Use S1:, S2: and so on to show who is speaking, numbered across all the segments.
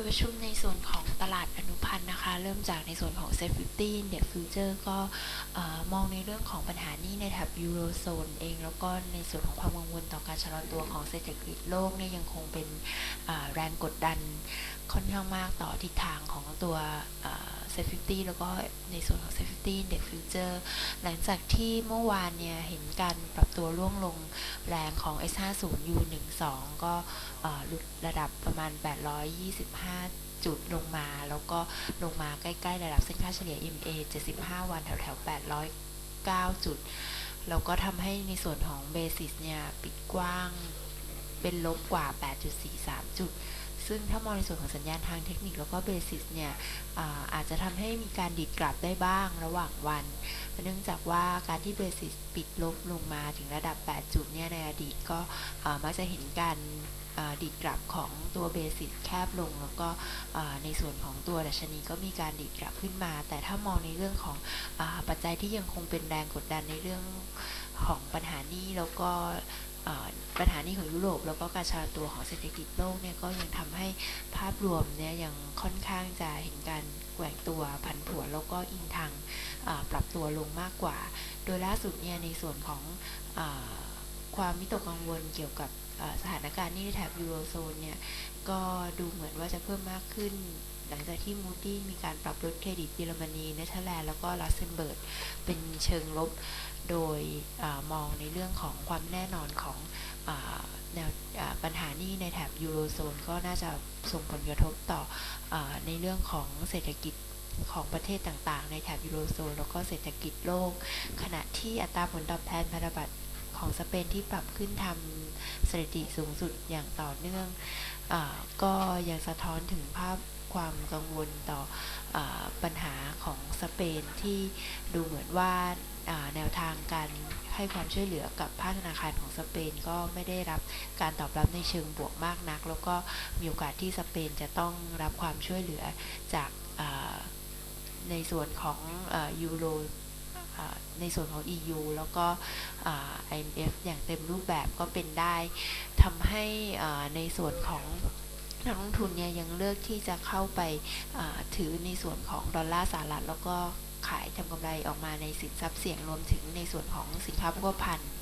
S1: ดประชุมในส่วนของตลาดอนุพันธ์นะคะ เริ่มจากในส่วนของ Safety Index Future ก็เอ่อมองในเรื่องของปัญหานี้ในแถบยูโรโซนเอง แล้วก็ในส่วนของความกังวลต่อการชะลอตัวของเศรษฐกิจโลกเนี่ยยังคงเป็นแรงกดดันค่อนข้างมากต่อทิศทางของตัว อ่า Safety แล้วก็ในส่วนของ Safety Index Future หลังจากที่เมื่อวานเนี่ย เห็นการปรับตัวร่วงลงแรงของ S50 U12 ก็เอ่อหลุดระดับประมาณ 825จุดลงมาแล้วก็ลงมาใกล้ๆระดับเส้นค่าเฉลี่ย MA 75 วันแถวๆ809 จุด แล้วก็ทำให้ในส่วนของเบสิสเนี่ย ปิดกว้างเป็นลบกว่า 8.43 จุด ซึ่งถ้ามองในส่วนของสัญญาณทางเทคนิคแล้วก็เบสิสเนี่ยอาอาจจะทำให้มีการดิดกลับได้บ้างระหว่างวัน เนื่องจากว่าการที่เบสิสปิดลบลงมาถึงระดับ 8 จุดเนี่ยในอดีตก็มักจะเห็นการดิดกลับของตัวเบสิสแคบลง แล้วก็ในส่วนของตัวดัชนีก็มีการดิดกลับขึ้นมา แต่ถ้ามองในเรื่องของอปัจจัยที่ยังคงเป็นแรงกดดันในเรื่องของปัญหานี้แล้วก็ ปัญหานี้ของยุโรป แล้วก็การชะลอตัวของเศรษฐกิจโลกเนี่ยก็ยังทำให้ภาพรวมเนี่ยยังค่อนข้างจะเห็นการแกว่งตัวผันผวนแล้วก็อิงทางปรับตัวลงมากกว่า โดยล่าสุดเนี่ยในส่วนของอความมิตกกังวลเกี่ยวกับสถานการณ์นี้ในแถบยูโรโซนเนี่ยก็ดูเหมือนว่าจะเพิ่มมากขึ้นหลังจากที่มูดี้มีการปรับลดเครดิตเยอรมนีเนเธอร์แลนด์แล้วก็ลักเซมเบิร์กเป็นเชิงลบ โดยอมองในเรื่องของความแน่นอนของอแนวปัญหานี้ในแถบยูโรโซนก็น่าจะส่งผลกระทบต่ออในเรื่องของเศรษฐกิจของประเทศต่างๆ ในแถบยูโรโซนแล้วก็เศรษฐกิจโลก ขณะที่อัตราผลตอบแทนพันธบัตรของสเปนที่ปรับขึ้นทำสถิติสูงสุดอย่างต่อเนื่องอก็ยังสะท้อนถึงภาพ ความกังวลต่ออปัญหาของสเปนที่ดูเหมือนว่าแนวทางการให้ความช่วยเหลือกับภาคธนาคารของสเปนก็ไม่ได้รับการตอบรับในเชิงบวกมากนัก แล้วก็มีโอกาสที่สเปนจะต้องรับความช่วยเหลือจากในส่วนของยูโรในส่วนของ EU แล้วก็อ่า IMF อย่างเต็มรูปแบบก็เป็นได้ทำให้ในส่วนของ นักลงทุนเนี่ยยังเลือกที่จะเข้าไปถือในส่วนของดอลลาร์สหรัฐแล้วก็ขายทำกำไรออกมาในสินทรัพย์เสี่ยงรวมถึงในส่วนของสินค้าโภคภัณฑ์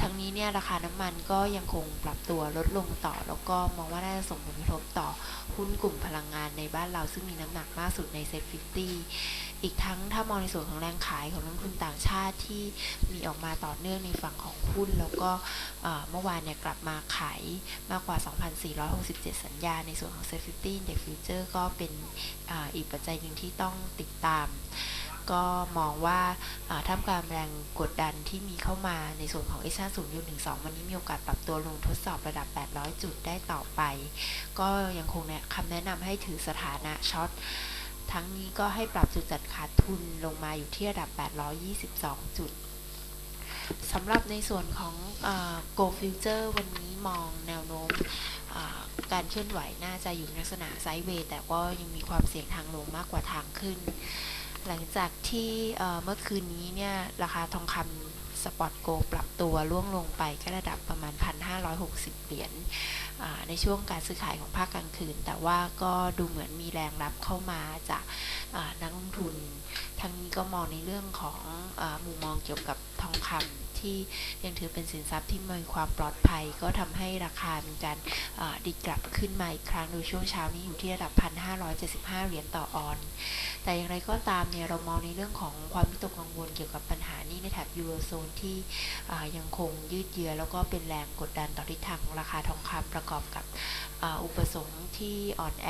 S1: ทั้งนี้เนี่ยราคาน้ำมันก็ยังคงปรับตัวลดลงต่อ แล้วก็มองว่าน่าจะส่งผลกระทบต่อหุ้นกลุ่มพลังงานในบ้านเราซึ่งมีน้ำหนักมากสุดในเซ็ตฟิ อีกทั้งถ้ามองในส่วนของแรงขายของนักลงทุนต่างชาติที่มีออกมาต่อเนื่องในฝั่งของหุ้น แล้วก็เมื่อวานเนี่ยกลับมาขายมากกว่า 2,467 สัญญา ในส่วนของ Safety Index Future ก็เป็นออีกปัจจัยหนึ่งที่ต้องติดตามก็มองว่าอ่าท่ามกลางแรงกดดันที่มีเข้ามาในส่วนของ s 5 0 U 1 2วันนี้มีโอกาสปรับตัวลงทดสอบระดับ 800 จุดได้ต่อไป ก็ยังคงแนะคำแนะนำให้ถือสถานะช็อต ทั้งนี้ก็ให้ปรับจุดจัดขาดทุนลงมาอยู่ที่ระดับ 822 จุดสำหรับในส่วนของอ Go Future วันนี้มองแนวโน้มการเคลื่อนไหวน่าจะอยู่ในลักษณะไซด์เวย์แต่ก็ยังมีความเสี่ยงทางลงมากกว่าทางขึ้น หลังจากที่เมื่อคืนนี้เนี่ยราคาทองคำ สปอตโกปรับตัวล่วงลงไปก็ระดับประมาณ 1,560 เหรียญในช่วงการซื้อขายของภาคกลางคืน แต่ว่าก็ดูเหมือนมีแรงรับเข้ามาจากนักลงทุน ทั้งนี้ก็มองในเรื่องของอมุมมองเกี่ยวกับทองคำ ที่ยังถือเป็นสินทรัพย์ที่มีความปลอดภัย ก็ทำให้ราคามีการดิดกลับขึ้นมาอีกครั้งโดยช่วงเช้านี้อยู่ที่ระดับ 1,575 เหรียญต่อออน แต่อย่างไรก็ตามเนี่ยเรามองในเรื่องของความวิตกกังวลเกี่ยวกับปัญหานี้ในแถบยูโรโซนที่ยังคงยืดเยื้อแล้วก็เป็นแรงกดดันต่อทิศทางของราคาทองคำประกอบกับอุปสงค์ที่อ่อนแอ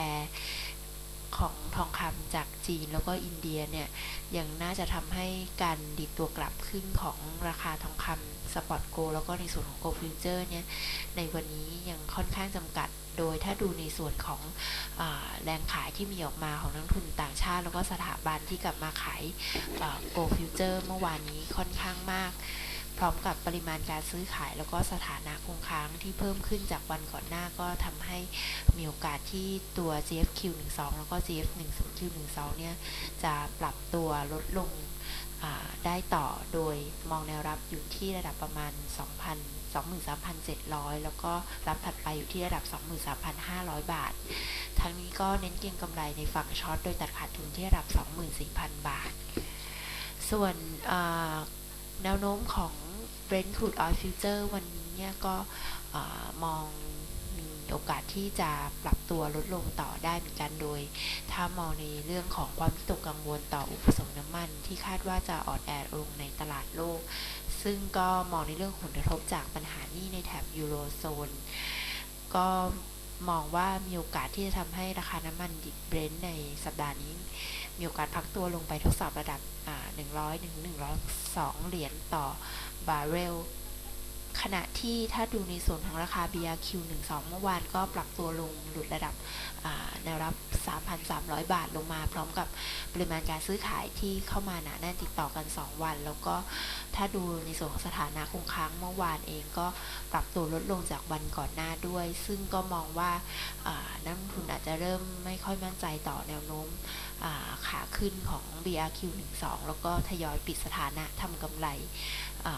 S1: ของทองคำจากจีนแล้วก็อินเดียเนี่ยยังน่าจะทำให้การดิดตัวกลับขึ้นของราคาทองคำสปอตโกแล้วก็ในส่วนของโกลฟิวเจอร์เนี่ยในวันนี้ยังค่อนข้างจำกัดโดยถ้าดูในส่วนของอแรงขายที่มีออกมาของนักทุนต่างชาติ แล้วก็สถาบันที่กลับมาขายโกลฟิวเจอร์เมื่อวานนี้ค่อนข้างมาก พร้อมกับปริมาณการซื้อขายแล้วก็สถานะคงค้างที่เพิ่มขึ้นจากวันก่อนหน้าก็ทำให้มีโอกาสที่ตัว GFQ12 แล้วก็ GF10Q12 เนี่ยจะปรับตัวลดลงได้ต่อโดยมองแนวรับอยู่ที่ระดับประมาณ 2,000 23,700 แล้วก็รับถัดไปอยู่ที่ระดับ 23,500 บาท ทั้งนี้ก็เน้นเก็งกำไรในฝั่งช็อตโดยตัดขาดทุนที่ระดับ 24,000 บาท ส่วนแนวโน้มของ Brent crude oil future วันนี้เนี่ยก็อมองมีโอกาสที่จะปรับตัวลดลงต่อได้เหมือนกันโดย ถ้ามองในเรื่องของความวิตกกังวลต่ออุปสงค์น้ำมัน ที่คาดว่าจะอ่อนแอลงในตลาดโลก ซึ่งก็มองในเรื่องผลกระทบจากปัญหานี้ในแถบยูโรโซน ก็มองว่ามีโอกาสที่จะทำให้ราคาน้ำมันดิบเบรนท์ในสัปดาห์นี้ มีโอกาสพักตัวลงไปทดสอบระดับอ่า100ถึง102 เหรียญต่อ บาร์เรล ขณะที่ถ้าดูในส่วนของราคา BRQ 12 เมื่อวานก็ปรับตัวลงหลุดระดับแนวรับ 3,300 บาทลงมา พร้อมกับปริมาณการซื้อขายที่เข้ามาหนาแน่นติดต่อกัน 2 วัน แล้วก็ถ้าดูในส่วนของสถานะคงค้างเมื่อวานเองก็ปรับตัวลดลงจากวันก่อนหน้าด้วย ซึ่งก็มองว่านักลงทุนอาจจะเริ่มไม่ค่อยมั่นใจต่อแนวโน้ม ขาขึ้นของ BRQ 12 แล้วก็ทยอยปิดสถานะทำกำไรอ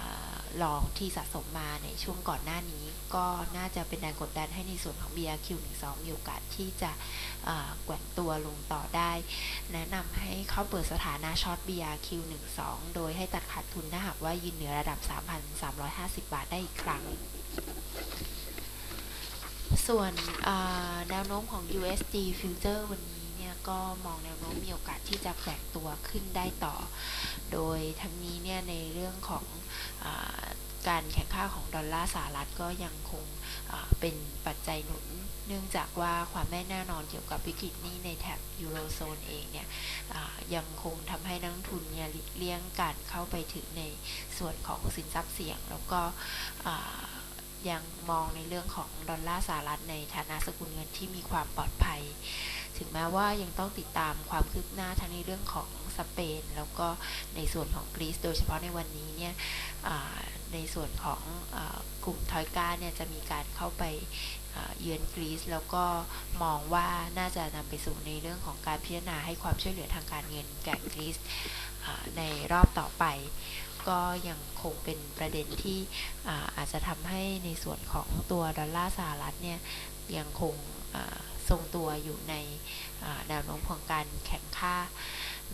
S1: ลองที่สะสมมาในช่วงก่อนหน้านี้ ก็น่าจะเป็นแรงกดดันให้ในส่วนของ BRQ 12 มีโอกาสที่จะแกว่งตัวลงต่อได้ แนะนำให้เข้าเปิดสถานะช็อต BRQ 12 โดยให้ตัดขาดทุนถ้าหากว่ายืนเหนือระดับ 3,350 บาทได้อีกครั้งส่วนอ่าแนวโน้มของ USD Future วันนี้เนี่ย ก็มองแนวโน้มมีโอกาสที่จะแกว่งตัวขึ้นได้ต่อ โดยทั้งนี้เนี่ยในเรื่องของอการแข่งข้าของดอลลาร์สหรัฐก็ยังคงเป็นปัจจัยหนุนเนื่องจากว่าความไม่แน่นอนเกี่ยวกับวิกฤตนี้ในแถบยูโรโซนเองเนี่ยยังคงทำให้นักทุนเนี่ยเลี่ยงการเข้าไปถึงในส่วนของสินทรัพย์เสี่ยง แล้วก็ยังมองในเรื่องของดอลลาร์สหรัฐในฐานะสกุลเงินที่มีความปลอดภัย ถึงแม้ว่ายังต้องติดตามความคืบหน้าทั้งในเรื่องของสเปน แล้วก็ในส่วนของกรีซโดยเฉพาะในวันนี้เนี่ยในส่วนของอกลุ่มทอยก้าเนี่ยจะมีการเข้าไปเยือนกรีซแล้วก็มองว่าน่าจะนำไปสู่ในเรื่องของการพิจารณาให้ความช่วยเหลือทางการเงินแก่กรีซในรอบต่อไป ก็ยังคงเป็นประเด็นที่อาอาจจะทำให้ในส่วนของตัวดอลลาร์สหรัฐเนี่ยยังคง ทรงตัวอยู่ในแนวโน้มของการแข่งค่า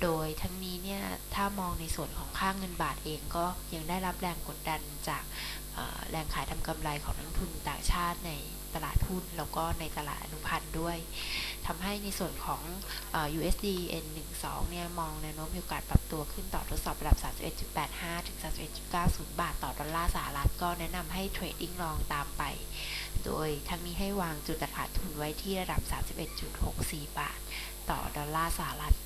S1: โดยทั้งนี้เนี่ยถ้ามองในส่วนของค่าเงินบาทเองก็ยังได้รับแรงกดดันจากแรงขายทำกำไรของนักลงทุนต่างชาติในตลาดหุ้นแล้วก็ในตลาดอนุพันธ์ด้วยทำให้ในส่วนของอ USD N12 เนี่ยมองแนวโน้มมีโอกาสปรับตัวขึ้นต่อทดสอบระดับ 31.85 ถึง 31.90 บาทต่อดอลลาร์สหรัฐก็แนะนำให้เทรดดิ้งลองตามไป โดยทั้งนี้ให้วางจุดตัดขาดทุนไว้ที่ระดับ 31.64 บาท ต่อดอลลาร์สหรัฐ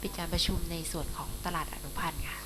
S1: ปิดการประชุมในส่วนของตลาดอนุพันธ์ค่ะ